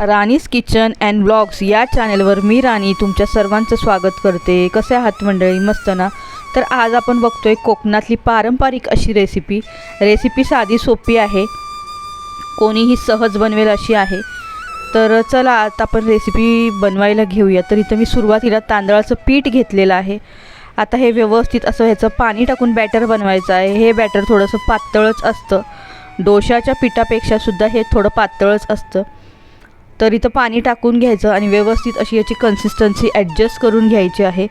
Rani's kitchen and blogs या चॅनलवर मी राणी तुमच्या सर्वांचं स्वागत करते. कसे आहात मंडळी? मस्त ना? तर आज आपण बघतोय कोकणातली पारंपरिक अशी रेसिपी रेसिपी साधी सोपी आहे. कोणीही सहज बनवेल अशी आहे. तर चला आता आपण रेसिपी बनवायला घेऊया. तर इथं मी सुरुवातीला तांदळाचं पीठ घेतलेलं आहे. आता हे व्यवस्थित असं ह्याचं पाणी टाकून बॅटर बनवायचं आहे. हे बॅटर थोडंसं पातळच असतं. डोशाच्या पिठापेक्षा सुद्धा हे थोडं पातळच असतं. तर इथं पाणी टाकून घ्यायचं आणि व्यवस्थित अशी याची कन्सिस्टन्सी ॲडजस्ट करून घ्यायची आहे.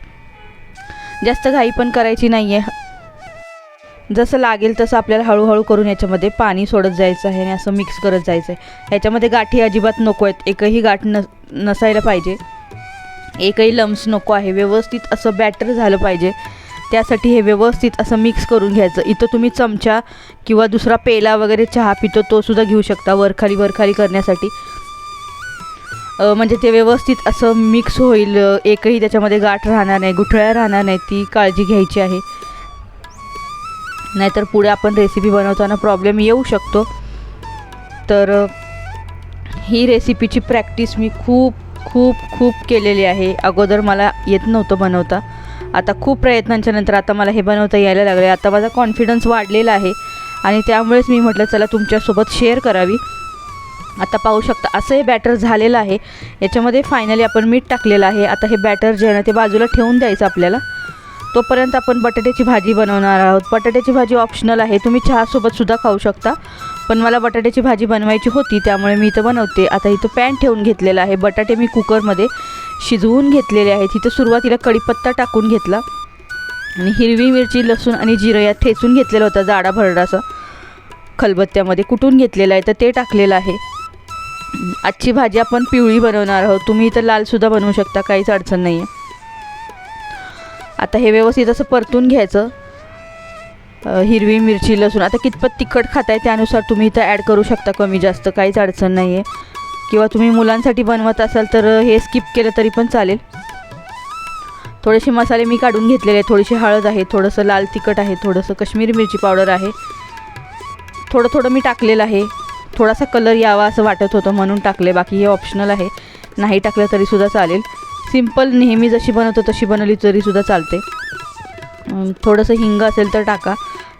जास्त घाई पण करायची नाही आहे जसं लागेल तसं आपल्याला हळूहळू करून याच्यामध्ये पाणी सोडत जायचं आहे आणि असं मिक्स करत जायचं आहे. ह्याच्यामध्ये गाठी अजिबात नको आहेत. एकही गाठ न नसायला पाहिजे. एकही लम्स नको आहे. व्यवस्थित असं बॅटर झालं पाहिजे. त्यासाठी हे व्यवस्थित असं मिक्स करून घ्यायचं. इथं तुम्ही चमचा किंवा दुसरा पेला वगैरे चहा पितो तो सुद्धा घेऊ शकता. वरखाली वरखाली करण्यासाठी. म्हणजे ते व्यवस्थित असं मिक्स होईल एकही त्याच्यामध्ये गाठ राहणार नाही गुठळ्या राहणार नाही ती काळजी घ्यायची आहे. नाहीतर पुढे आपण रेसिपी बनवताना प्रॉब्लेम येऊ शकतो. तर ही रेसिपीची प्रॅक्टिस मी खूप खूप खूप केलेली आहे. अगोदर मला येत नव्हतं बनवता. आता खूप प्रयत्नांच्या नंतर आता मला हे बनवता यायला लागले आता माझा कॉन्फिडन्स वाढलेला आहे. आणि त्यामुळेच मी म्हटलं चला तुमच्यासोबत शेअर करावी. आता पाहू शकता असं हे बॅटर झालेलं आहे. याच्यामध्ये फायनली आपण मीठ टाकलेलं आहे. आता हे बॅटर जे आहे ना ते बाजूला ठेवून द्यायचं आपल्याला. तोपर्यंत आपण बटाट्याची भाजी बनवणार आहोत. बटाट्याची भाजी ऑप्शनल आहे. तुम्ही चहासोबतसुद्धा खाऊ शकता. पण मला बटाट्याची भाजी बनवायची होती त्यामुळे मी इथं बनवते. आता इथं पॅन ठेवून घेतलेलं आहे. बटाटे मी कुकरमध्ये शिजवून घेतलेले आहेत. तिथं सुरुवातीला कढीपत्ता टाकून घेतला. आणि हिरवी मिरची लसूण आणि जिरं यात ठेचून घेतलेलं होतं जाडा भरडासा खलबत्त्यामध्ये कुटून घेतलेलं आहे. तर ते टाकलेलं आहे. आजची भाजी आपण पिवळी बनवणार आहोत. तुम्ही इथं लालसुद्धा बनवू शकता काहीच अडचण नाही आहे आता हे व्यवस्थित असं परतून घ्यायचं. हिरवी मिरची लसूण. आता कितपत तिखट खाताय त्यानुसार तुम्ही इथं ॲड करू शकता कमी जास्त काहीच अडचण नाही आहे किंवा तुम्ही मुलांसाठी बनवत असाल तर हे स्किप केलं तरी पण चालेल. थोडेसे मसाले मी काढून घेतलेले आहे थोडीशी हळद आहे थोडंसं लाल तिखट आहे थोडंसं काश्मीरी मिरची पावडर आहे. थोडं थोडं मी टाकलेलं आहे. थोडासा कलर यावा असं वाटत होतं म्हणून टाकले. बाकी हे ऑप्शनल आहे. नाही टाकलं तरीसुद्धा चालेल. सिंपल नेहमी जशी बनवतो तशी बनवली तरीसुद्धा चालते. थोडंसं हिंग असेल तर टाका.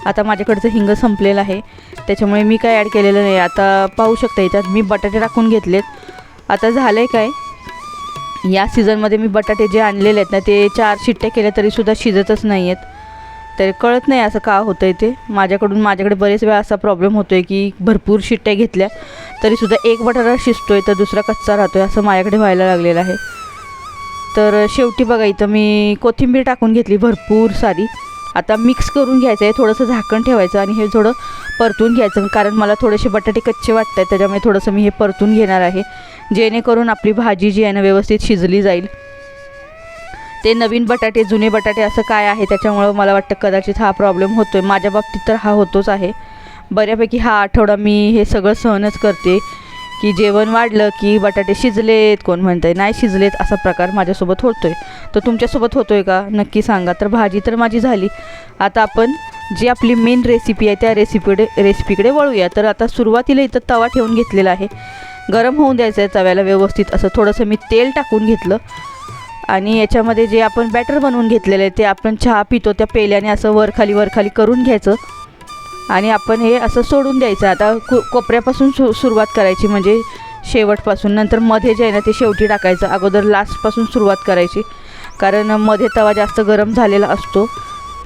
आता माझ्याकडचं हिंग संपलेलं आहे. त्याच्यामुळे मी काय ॲड केलेलं नाही. आता पाहू शकता याच्यात मी बटाटे टाकून घेतलेत. आता झालं आहे काय? या सीझनमध्ये मी बटाटे जे आणलेले आहेत ना ते चार शिट्ट्या केल्या तरीसुद्धा शिजतच नाही आहेत तर कळत नाही असं का होतं आहे ते. माझ्याकडून माझ्याकडे बरेच वेळा असा प्रॉब्लेम होतो आहे की भरपूर शिट्ट्या घेतल्या तरीसुद्धा एक बटाटा शिजतो आहे तर दुसरा कच्चा राहतो आहे असं माझ्याकडे व्हायला लागलेलं आहे. तर शेवटी बघा इथं मी कोथिंबीर टाकून घेतली भरपूर सारी. आता मिक्स करून घ्यायचं आहे थोडंसं झाकण ठेवायचं आणि हे थोडं परतून घ्यायचं कारण मला थोडेसे बटाटे कच्चे वाटत आहेत त्याच्यामुळे थोडंसं मी हे परतून घेणार आहे. जेणेकरून आपली भाजी जी आहे ना व्यवस्थित शिजली जाईल. ते नवीन बटाटे जुने बटाटे असं काय आहे? त्याच्यामुळं मला वाटतं कदाचित हा प्रॉब्लेम होतो आहे माझ्या बाबतीत तर हा होतोच आहे. बऱ्यापैकी हा आठवडा मी हे सगळं सहनच करते की जेवण वाढलं की बटाटे शिजलेत. कोण म्हणतं आहे नाही शिजलेत असा प्रकार माझ्यासोबत होतो आहे तर तुमच्यासोबत होतो आहे का? नक्की सांगा. तर भाजी तर माझी झाली. आता आपण जी आपली मेन रेसिपी आहे त्या रेसिपीकडे रेसिपीकडे वळूया. तर आता सुरुवातीला इथं तवा ठेवून घेतलेला आहे. गरम होऊन द्यायचं आहे तव्याला व्यवस्थित. असं थोडंसं मी तेल टाकून घेतलं. आणि याच्यामध्ये जे आपण बॅटर बनवून घेतलेलं आहे ते आपण चहा पितो त्या पेल्याने असं वरखाली वरखाली करून घ्यायचं. आणि आपण हे असं सोडून द्यायचं. आता को कोपऱ्यापासून सु सुरुवात करायची म्हणजे शेवटपासून. नंतर मध्ये जे आहे ना ते शेवटी टाकायचं. अगोदर लास्टपासून सुरुवात करायची. कारण मध्ये तवा जास्त गरम झालेला असतो.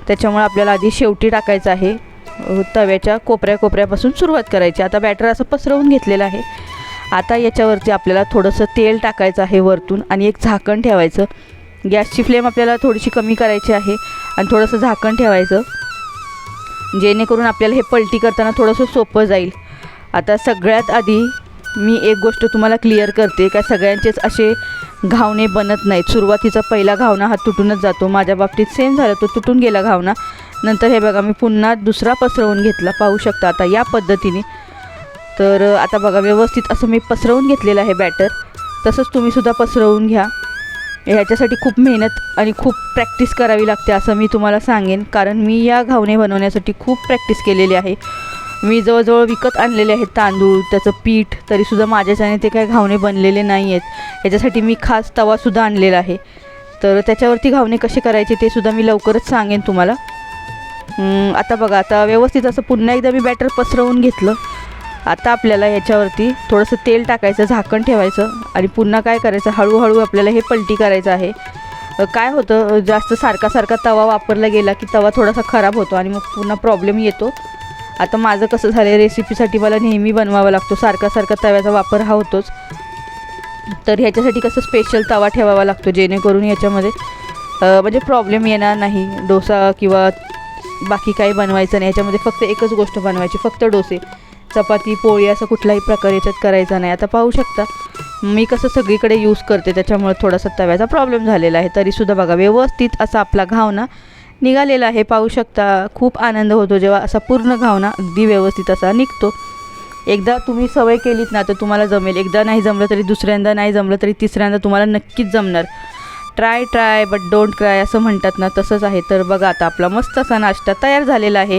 त्याच्यामुळे आपल्याला आधी शेवटी टाकायचं आहे. तव्याच्या कोपऱ्या कोपऱ्यापासून सुरुवात करायची. आता बॅटर असं पसरवून घेतलेलं आहे. आता याच्यावरती आपल्याला थोडंसं तेल टाकायचं आहे वरतून आणि एक झाकण ठेवायचं. गॅसची फ्लेम आपल्याला थोडीशी कमी करायची आहे आणि थोडंसं झाकण ठेवायचं. जेणेकरून आपल्याला हे पलटी करताना थोडंसं सोपं जाईल. आता सगळ्यात आधी मी एक गोष्ट तुम्हाला क्लिअर करते का सगळ्यांचेच असे घावणे बनत नाहीत. सुरुवातीचा पहिला घावना हा तुटूनच जातो. माझ्या बाबतीत सेम झालं. तो तुटून गेला घावना नंतर हे बघा मी पुन्हा दुसरा पसरवून घेतला. पाहू शकता आता या पद्धतीने तर आता बघा व्यवस्थित असं मी पसरवून घेतलेलं आहे बॅटर तसंच तुम्हीसुद्धा पसरवून घ्या. ह्याच्यासाठी खूप मेहनत आणि खूप प्रॅक्टिस करावी लागते असं मी तुम्हाला सांगेन. कारण मी या घावणे बनवण्यासाठी खूप प्रॅक्टिस केलेली आहे. मी जवळजवळ विकत आणलेले आहेत तांदूळ त्याचं पीठ तरीसुद्धा माझ्याच्याने ते काही घावणे बनलेले नाही आहेत. याच्यासाठी मी खास तवासुद्धा आणलेला आहे. तर त्याच्यावरती घावणे कसे करायचे ते सुद्धा मी लवकरच सांगेन तुम्हाला. आता बघा आता व्यवस्थित असं पुन्हा एकदा मी बॅटर पसरवून घेतलं. आता आपल्याला याच्यावरती थोडंसं तेल टाकायचं झाकण ठेवायचं आणि पुन्हा काय करायचं? हळूहळू आपल्याला हे पलटी करायचं आहे. काय होतं? जास्त सारखा सारखा तवा वापरला गेला की तवा थोडासा खराब होतो आणि मग पुन्हा प्रॉब्लेम येतो. आता माझं कसं झालं आहे रेसिपीसाठी मला नेहमी बनवावा लागतो. सारखा सारखा तव्याचा वापर हा होतोच. तर ह्याच्यासाठी कसं स्पेशल तवा ठेवावा लागतो जेणेकरून याच्यामध्ये म्हणजे प्रॉब्लेम येणार नाही. डोसा किंवा बाकी काही बनवायचं नाही. याच्यामध्ये फक्त एकच गोष्ट बनवायची फक्त डोसे. चपाती पोळी असं कुठलाही प्रकार याच्यात करायचा नाही. आता पाहू शकता मी कसं सगळीकडे यूज करते त्याच्यामुळे थोडासा तव्याचा प्रॉब्लेम झालेला आहे. तरीसुद्धा बघा व्यवस्थित असा आपला घावना निघालेला आहे. पाहू शकता खूप आनंद होतो जेव्हा असा पूर्ण घावना अगदी व्यवस्थित असा निघतो. एकदा तुम्ही सवय केलीत ना तर तुम्हाला जमेल. एकदा नाही जमलं तरी दुसऱ्यांदा नाही जमलं तरी तिसऱ्यांदा तुम्हाला नक्कीच जमणार. Try try but don't cry असं म्हणतात ना तसंच आहे. तर बघा आता आपला मस्त असा नाश्ता तयार झालेला आहे.